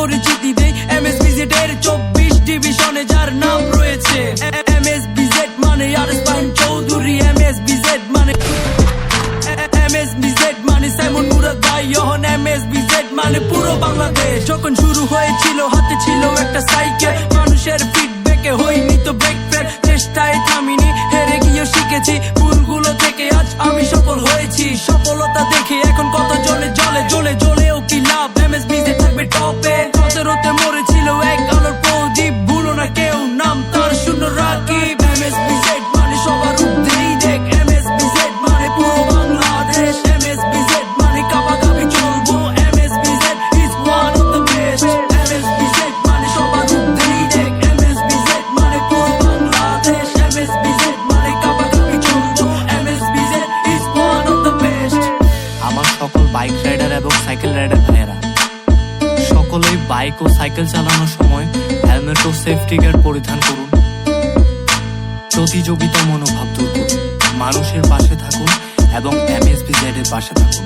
পরিচিতি দেই এমএসবিজেড এর চব্বিশ ডিভিশনে যার নাম রয়েছে। এমএসবিজেড মানে আর স্পাইন চৌধুরী মানে এমএসবিজেড মানে সাইমন মুরাদ ভাই যখন এমএসবিজেড মানে পুরো বাংলাদেশ। যখন শুরু হয়েছিল, হাতে ছিল একটা সাইকেল, মানুষের ফিডব্যাকে তো চেষ্টায় থামিনি, হেরে গিয়ে শিখেছি। ভুলগুলো থেকে আজ আমি সফল হয়েছি। সফলতা দেখে এখন কত জলে জলে জলে জলেও সাইকেল রাইডার ভাইয়েরা সকলেই বাইক ও সাইকেল চালানোর সময় হেলমেট ও সেফটি গার্ড পরিধান করুন। প্রতিযোগিতা মনোভাব দূর করুন। মানুষের পাশে থাকুন এবং এমএসপি এর পাশে থাকুন।